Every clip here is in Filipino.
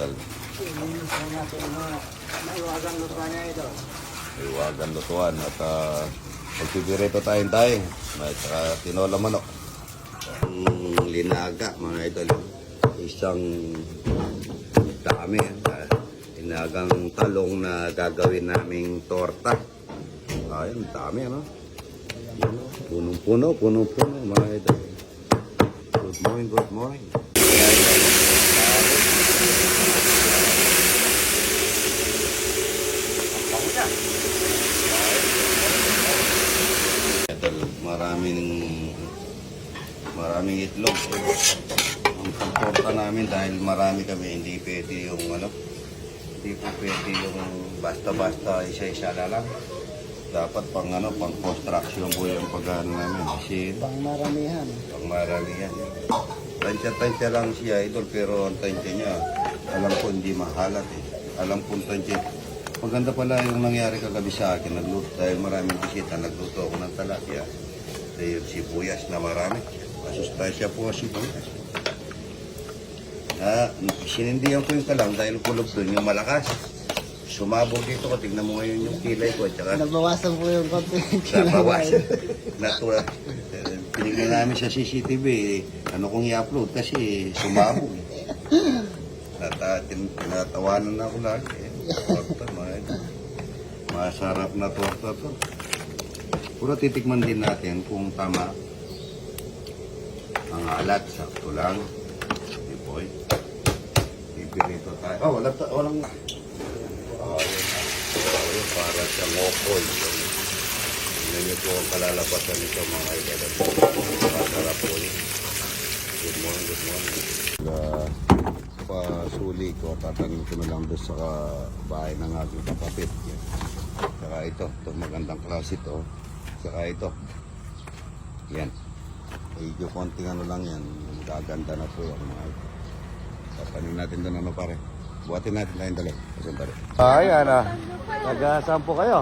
idol. Ilinis na natin mga maiwagang lupa niya ito. Iwagan lutuan at uh, magpipirito tayong tayo. At saka tinola manok. Ang linaga mga idol. Isang dami. Uh, linagang talong na gagawin naming torta. Ayun, dami ano. Punong-puno, punong-puno mga idol. Good morning, good morning. Idol, maraming maraming itlog. Ang pagporta namin dahil marami kami, hindi pwede yung ano, hindi po pwede yung basta-basta isa-isa na lang. Dapat pang ano, pang construction po yung pagano namin. Kasi Pang maramihan. pang marami yan. Tansya-tansya lang siya, idol, pero ang tansya niya, alam ko hindi mahalat eh. Alam ko ang tansya. Maganda pala yung nangyari kagabi sa akin. Nagluto, dahil maraming bisita, nagluto ako ng talapia. Dahil sibuyas na marami. Masustansya po ang sibuyas. Ah, sinindihan ko yung talang dahil kulob doon yung malakas. Sumabog dito ko, tignan mo ngayon yung kilay ko. Tsaka Nabawasan po yung konti. Nabawas. Natural. Pinignan namin sa CCTV, eh, ano kong i-upload kasi sumabog. eh. Tin, tinatawanan na ako lagi. Eh. Torta, mga idol. Masarap na torta to. Puro titikman din natin kung tama ang alat. Sakto lang. Di boy. Pipirito tayo. Oh, wala, ta- walang... Yun, para sa ngokoy. Tingnan niyo po ang kalalabasan nito mga idol. Masarap po yun. Good morning, good morning. Uh, pasuli ko, tatanim ko na lang doon sa bahay ng aking kapatid. Yan. Saka ito, ito magandang klase ito. Saka ito. Yan. Medyo konting ano lang yan. Gaganda na po yan mga idol. Tatanim natin doon ano pare. Buhatin natin tayong dalawa. Kasi pare. Ay, ano. Taga-saan po kayo?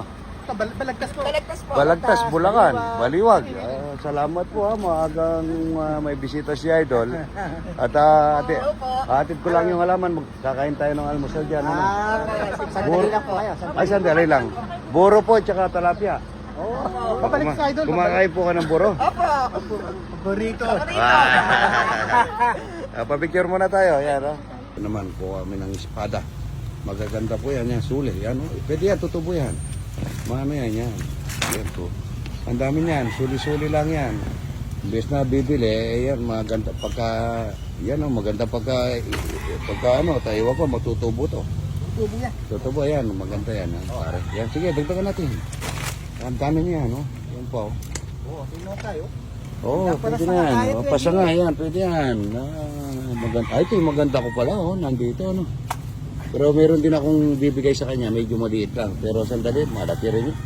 Balagtas po. Balagtas po. Balagtas, Bulacan, Baliwag. Ah, salamat po ha, maagang ah, may bisita si Idol. At uh, ati, atid ko lang yung halaman, magkakain tayo ng almusal dyan. Ano? Ah, sandali lang po kayo. Ay, sandali lang. Buro po, tsaka talapia. Oh, Babalik sa idol. Kumakain po ka ng buro. Opo. Paborito. Ah, papicture muna tayo. Yan, oh. Naman po kami ng espada. Magaganda po yan, yan, suli. Yan, oh. Pwede yan, tutubo yan. Mano yan, yan. Yan po. Ang dami niyan, suli-suli lang yan. Imbes na bibili, eh, yan, maganda pagka, yan, oh, maganda pagka, pagka ano, tayo ko, matutubo to. Tubo niya. Tutubo yan, maganda yan, ha, pare. Yan, sige, dagdagan natin. Ang dami niya, no? Yan po. Oo, tingnan tayo. Oo, oh, pwede na yan. Oh, pasa nga yan, pwede yan. Ah, maganda. Ay, ito yung maganda ko pala, oh, nandito, ano. Pero meron din akong bibigay sa kanya, medyo maliit lang. Pero sandali, malaki rin yun.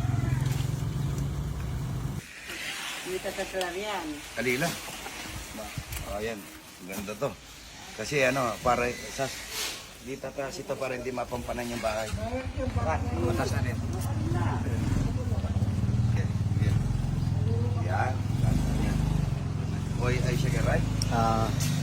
Dito sa Slarian. Kalila. Oh, yan. Ganda to. Kasi ano, para sa dito kasi ito para hindi mapampanan yung bahay. Matas na rin. Okay, yan. Yan. Boy, ay sige, right? Ah, Ano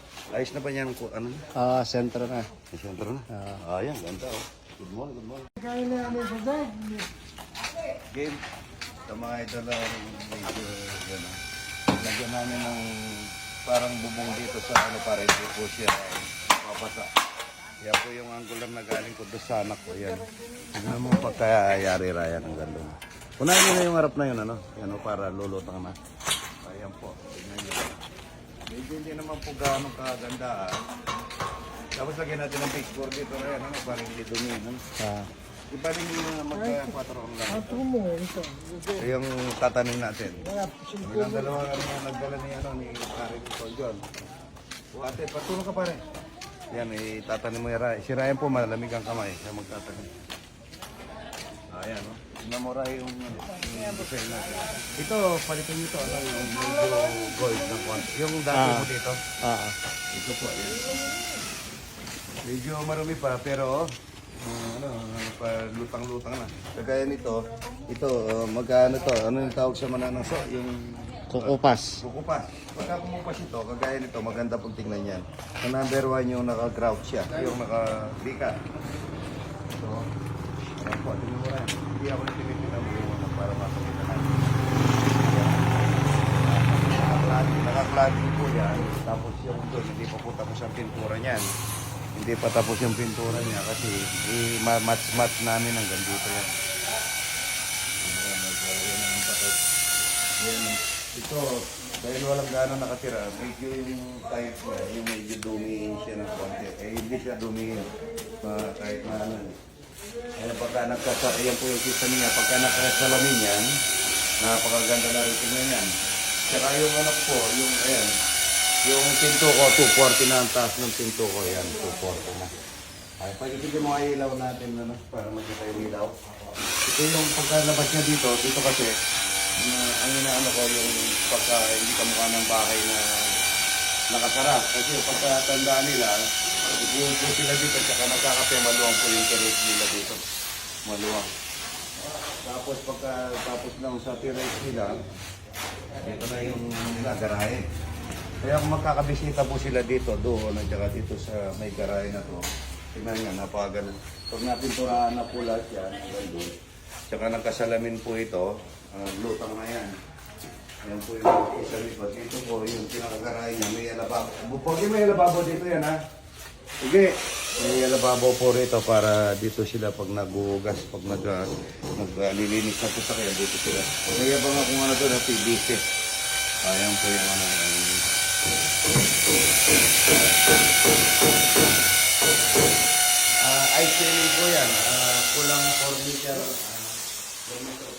Ayos na ba yan? ku- Ano? Ah, sentro na. May sentro na. Ah, yan. Ganda, oh. Good morning, good morning. Kain na ano sa dad. game sa mga idol na medyo gano'n. Lagyan namin ng parang bubong dito sa ano para hindi po siya mapasa. Yan po yung angular na galing ko doon sa anak ko. Yan. Tignan mo pagkayari Ryan ang ganda. Unahin mo na yung harap na yun ano. Yan o para lulutang na. Ayan po. Tignan. Medyo hindi naman po gaano kaganda. ah. Tapos lagyan natin ng baseboard dito Ryan ano para hindi dumi. Ano? Ah. Iba rin yung magka-4 lang. Ito mo, ito. Ito yung tatanim natin. Ilang dalawa kami na nagdala ni ano ni Pare Paul John. Ate, patulong ka pare. Yan, itatanim mo yung Ryan. Si Ryan po malamig ang kamay. Siya magtatanim. Ayan, no? Namura yung, yung design natin. Ito, palitan nyo ito, ano, yung medyo gold ng konti. Yung dati Ah. mo dito. Oo. Ito po, yan. Medyo marumi pa, pero uh, ano, pa lutang-lutang na. Kagaya nito, ito, uh, magkano to? Ano yung tawag sa mananangso? Yung Kukupas. kukupas. Pagka kumupas ito, kagaya nito, maganda pong tingnan yan. Ang number one yung naka-grout siya, yung naka-bika. Rin. Hindi ako nagtinitin mo yung ano, para makakita natin. Naka-cladding po yan. Tapos yung doon, hindi pa po tapos pintura niyan. Hindi pa tapos yung pintura niya kasi i-match-match namin hanggang dito yan. Ng. Yan. Ito, dahil walang gano'n nakatira, medyo yung type niya, yung medyo dumihin siya ng konti. Eh, hindi siya dumihin. Uh, kahit na ano. Kaya pagka nagkasa, ayan po yung kita niya, pagka nakasalamin yan, napakaganda na rin tingnan yan. Tsaka yung anak po, yung, ayan, yung pinto ko, 240 na ang taas ng pinto ko, yan, 240 na. Ay, pagkikita mo ay ilaw natin, ano, para makita yung ilaw. Ito yung pagkalabas niya dito, dito kasi, na ang inaano ko yung pagka hindi ka mukha ng bahay na nakasara. Kasi pagka tandaan nila, ibuho sila dito tsaka nagkakape maluwang po yung terrace nila dito. Maluwang. Tapos pagka tapos lang sa terrace nila, ito na yung nila garahe. Kaya kung magkakabisita po sila dito, doon at saka dito sa may garahe na to, tingnan nga, napakaganda. Pag napinturahan na po lahat yan, doon. Tsaka nagkasalamin po ito, ah, lutang na yan. Yan po yung isa likod. Dito po yung pinakagarahe niya, may alababo. Pogi may alababo dito yan ha. Sige, may alababo po rito para dito sila pag nagugas, pag nag, uh, naglilinis na po sa kaya dito sila. Kaya ba nga kung ano na PVC. Ayan po yung ano. Ah, ice cream po yan. Ah, kulang 4 liter. ah, 4 liter.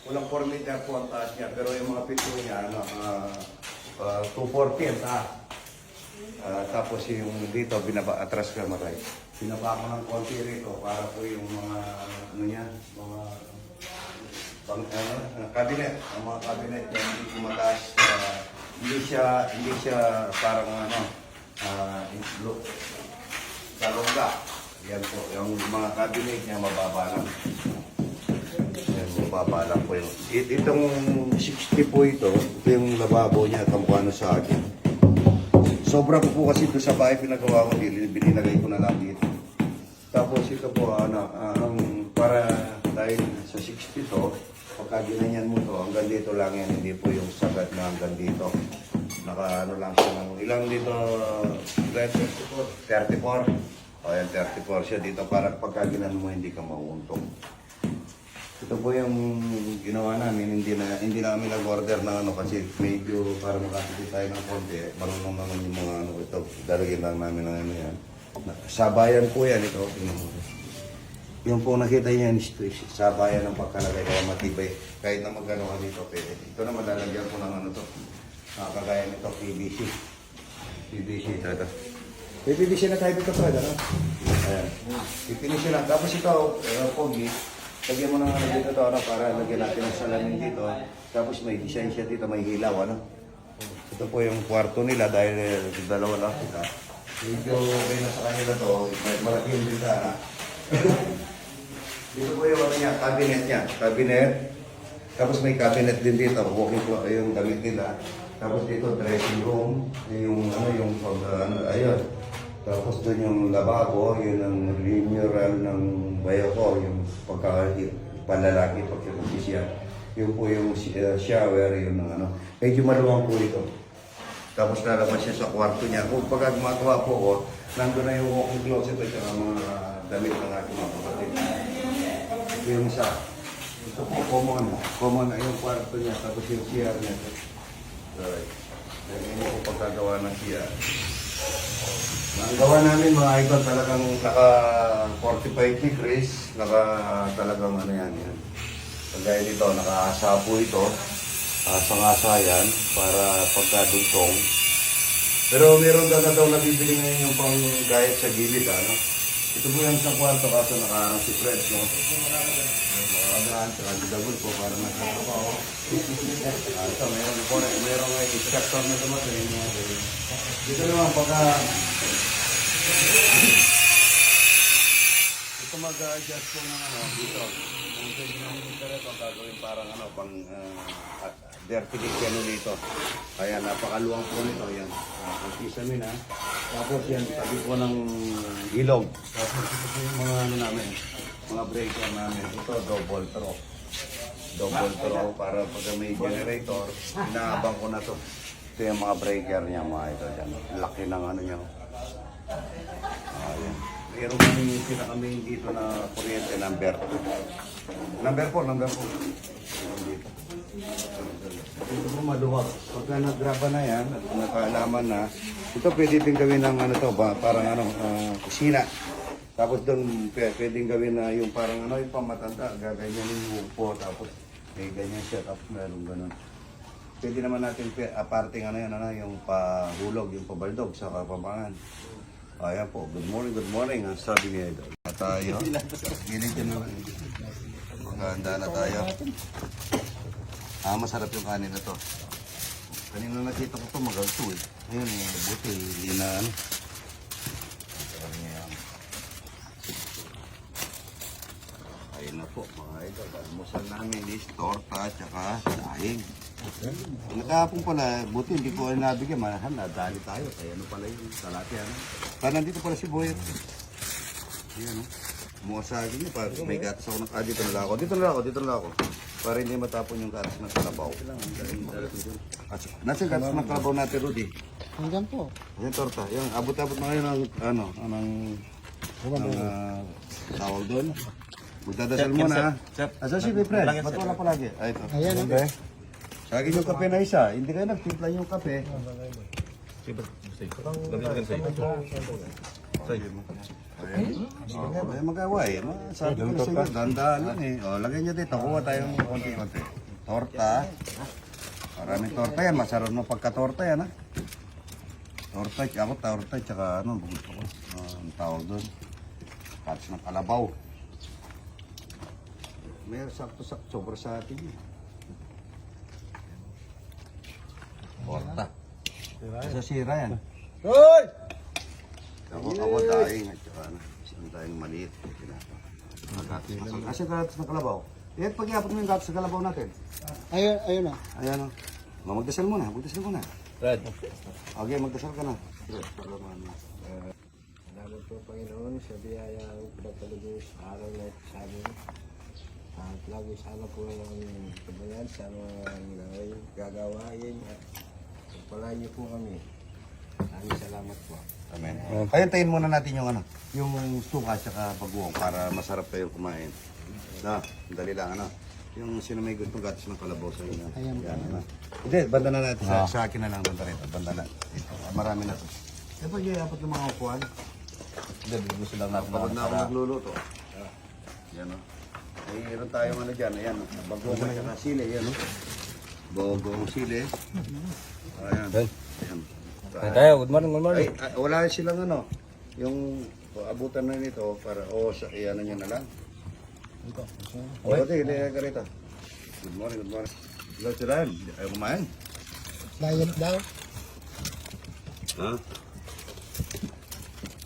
Kulang 4 liter po ang taas niya. Pero yung mga pito niya, ano, ah, ah, 240 ang. Ah, tapos yung dito, binaba, atras ka maray. Binaba ko ng konti rito para po yung mga, ano niya, mga pang ano, uh, cabinet, ang mga cabinet niya hindi po mataas. ah, hindi siya, hindi siya parang ano, ah, look, Salongga. Yan po, yung mga cabinet niya mababa lang. Yan, mababa lang po yung... It, itong 60 po ito, ito yung lababo niya, kampano sa akin. Sobra ko po kasi ito sa bahay pinagawa ko, bin- binilagay ko na lang dito. Tapos ito po, ano, ang para dahil sa 60 to, pagka ginanyan mo to, hanggang dito lang yan, hindi po yung sagat na hanggang dito. Naka ano lang siya ng ilang dito, 34. 34. O yan, 34 siya dito para pagka mo hindi ka mauuntong. Ito po yung ginawa namin, hindi na hindi na kami nag-order ng ano kasi medyo para makatipid tayo ng konti, marunong naman yung mga ano ito, dalagyan lang namin ng ano yan. Sabayan po yan ito. Yung po nakita niya is sabayan ng pagkalagay kaya matibay. Kahit na magano ka dito, pwede. Ito na malalagyan ko ng ano to. Ah, kagaya nito, PVC. PVC ito. May PVC na tayo dito, Fred, ano? Ayan. Ipinish lang. Tapos ito, uh, pogi, lagyan mo ano dito to, ano, para lagyan natin ng salamin dito. Tapos may design siya dito, may hilaw, ano? Ito po yung kwarto nila dahil eh, dalawa lang sila. Medyo okay na sa kanila to, may malaki yung bintana. dito po yung ano niya, cabinet niya. Cabinet. Tapos may cabinet din dito, walking closet yung damit nila. Tapos dito dressing room, yung ano yung pag ano, ayun. Tapos doon yung lababo, yun ang renewal ng bayo ko, yung pagka palalaki pag siya. Yun po yung uh, shower, yun ang ano. Medyo maluwang po ito. Tapos lalabas siya sa kwarto niya. Kung pagka gumagawa po ko, nandun na yung walking closet at saka mga damit ng aking mga kapatid. Ito yung isa. Ito po common. Common na yung kwarto niya. Tapos yung CR niya. Sorry. Yan yung pagkagawa ng CR. Ang gawa namin mga idol talagang naka 45 degrees, naka talagang ano yan yan. Kagaya nito, naka-asapo ito, asang-asa yan para pagkadugtong. Pero meron na daw nabibili ngayon yung pang gayat sa gilid, ano? Ito po yung isang kwarto kaso nakaharang si Fred, no? Makakagaan, saka si Dagol po para. Ah, ito, mayroon po, mayroon ay instructor na dumating. Dito naman pagka ito mag-adjust po ng ano, dito. Ang pwede namin dito rin, pang gagawin parang ano, pang uh, dirty kitchen dito. Kaya napakaluwang po nito, yan. Uh, ang kisamin ha. Tapos yan, tabi po ng ilog. Tapos ito po yung mga ano namin, mga breaker namin. Ito, double throw. Double throw para pag may generator, inaabang ko na to. Ito yung mga breaker niya, mga ito dyan. Laki ng ano niya. Ayan. Meron kami pinakamain dito na kuryente number. Number 4, number 4. Meron dito. Ito po maluwag. Pagka nagraba na yan, at nakaalaman na, ito pwede din gawin ng ano to, ba, parang ano, ah, kusina. Tapos doon pwedeng gawin na yung parang ano, yung pamatanda, gaganyan yung upo, tapos may ganyan siya, tapos meron ganun. Pwede naman natin aparting ano yan, ano, yung pahulog, yung pabaldog sa kapapangan. Ayan po, good morning, good morning, ang sabi ni Idol. At tayo, gilid ka na lang. Maghahanda na tayo. Ah, masarap yung kanin na to. Kanina nakita ko to magalto eh. Ayun, eh, buti, hindi na ano. Ayun na po, mga idol. Almusal namin is torta at saka daing. Nakapong pala, buti hindi ko nabigyan. Mahal, nadali tayo. Kaya ano pala yung talati ano. Para nandito pala si Boyet. Ayan o. Mga sa akin niya, para may gatas ako ng... Ah, dito na lang ako. Dito na lang ako, dito na lang ako. Para hindi matapon yung gatas ng kalabaw. At nasa yung gatas ng kalabaw natin, Rudy? Hanggang po. Yung torta. Yung abot-abot na kayo ng, ano, ng, ng ah, tawag doon. Magdadasal muna, ha? Asa si? Ba't wala palagi? Ay, ito. Ayan, Okay. Sa akin yung kape na isa. Hindi kayo nagtimpla yung kape. Ayan. Oh, may magawa eh. Ma- Sabi ko na sa inyo, dandaan lang eh. O, lagyan nyo dito. Kuha tayong konti-konti. Torta. Maraming torta yan. Masarap no pagka-torta yan ha. Torta, ako torta, tsaka ano, gusto ko. Ah, ang tawag doon. Cuts ng kalabaw. May sakto-sakto, sobra sa atin eh. Torta. Sa sira yan. Hoy! Ako, ako daing at saka ano, isang daing maliit. Kasi gatas ng kalabaw. Eh, pag-iapot mo yung gatas ng kalabaw natin. Ayun, ayun na. Ayan o. Oh. Magdasal muna, magdasal muna. Brad. Okay, magdasal ka na. Sige, para ma- Salamat po Panginoon sa biyayang pinagpalubo sa araw na ito sa amin. At lagi sana po ang kabayan sa mga gagawin, gagawain at niyo po kami. Maraming salamat po. Amen. Kaya tayin muna natin yung ano, yung suka at saka bagoong para masarap kayo kumain. Na, dali lang ano. Yung sino may gustong gatas ng kalabaw sa inyo. Ayan. Yan, ano. Hindi, banda na natin. Sa, sa akin na lang banda rito. Banda na. Ito, ah, marami na to. Eh, pag iapot ng mga upuan. Hindi, gusto lang natin. Pagod na ako magluluto. Yan o. Mayroon tayong ano dyan. Ayan, bagoong at saka sili. Yan o. Bagoong sili. Ayan. Ayan. Tayo, good morning, good Ay, ay, wala silang ano, yung abutan na nito para o sa iyan nyo na lang. Ito. O, okay, hindi ka rito. Good morning, good morning. Hello, Chilan. Ayaw kumain. Diet daw. Ha?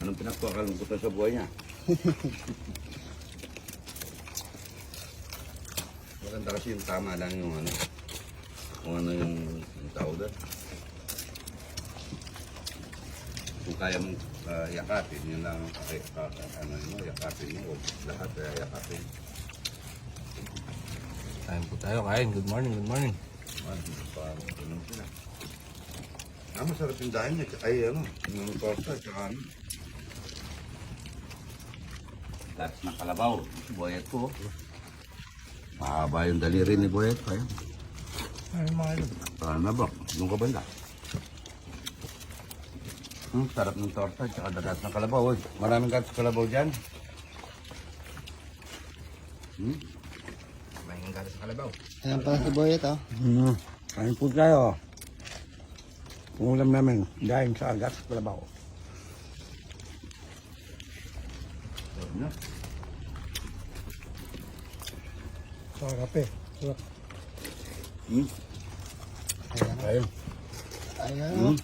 Anong pinagpakalungkutan sa buhay niya? Maganda kasi yung tama lang yung ano, kung ano yung, yung tawag doon. Kung kaya mong ah, yakapin, yun lang ang ano mo, yakapin mo, lahat kaya yakapin. Kain po tayo, kain. Good morning, good morning. Man, parang ganun sila. Ah, masarap yung dahil niya. Ay, ano, yung torta, tsaka ano. Lahat ng kalabaw. Boyet ko. Mahaba yung daliri ni Boyet pa yan. Ay, mga ilo. Paano na ba? Yung kabanda. Hmm, sarap ng torta, tsaka dagat ng kalabaw. Oy. Maraming gatas kalabaw dyan. Hmm? May gatas sa kalabaw. Ayan pala si Boyet, oh. Hmm. Kain po tayo. Ulam namin, dahil sa agas, kalabaw. No? Sarap eh. Sarap. Hmm. Ayun. Ayan. Hmm.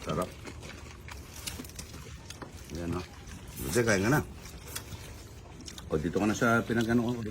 Sarap. Buti, kain ka na. O, dito ka na sa pinagano ko.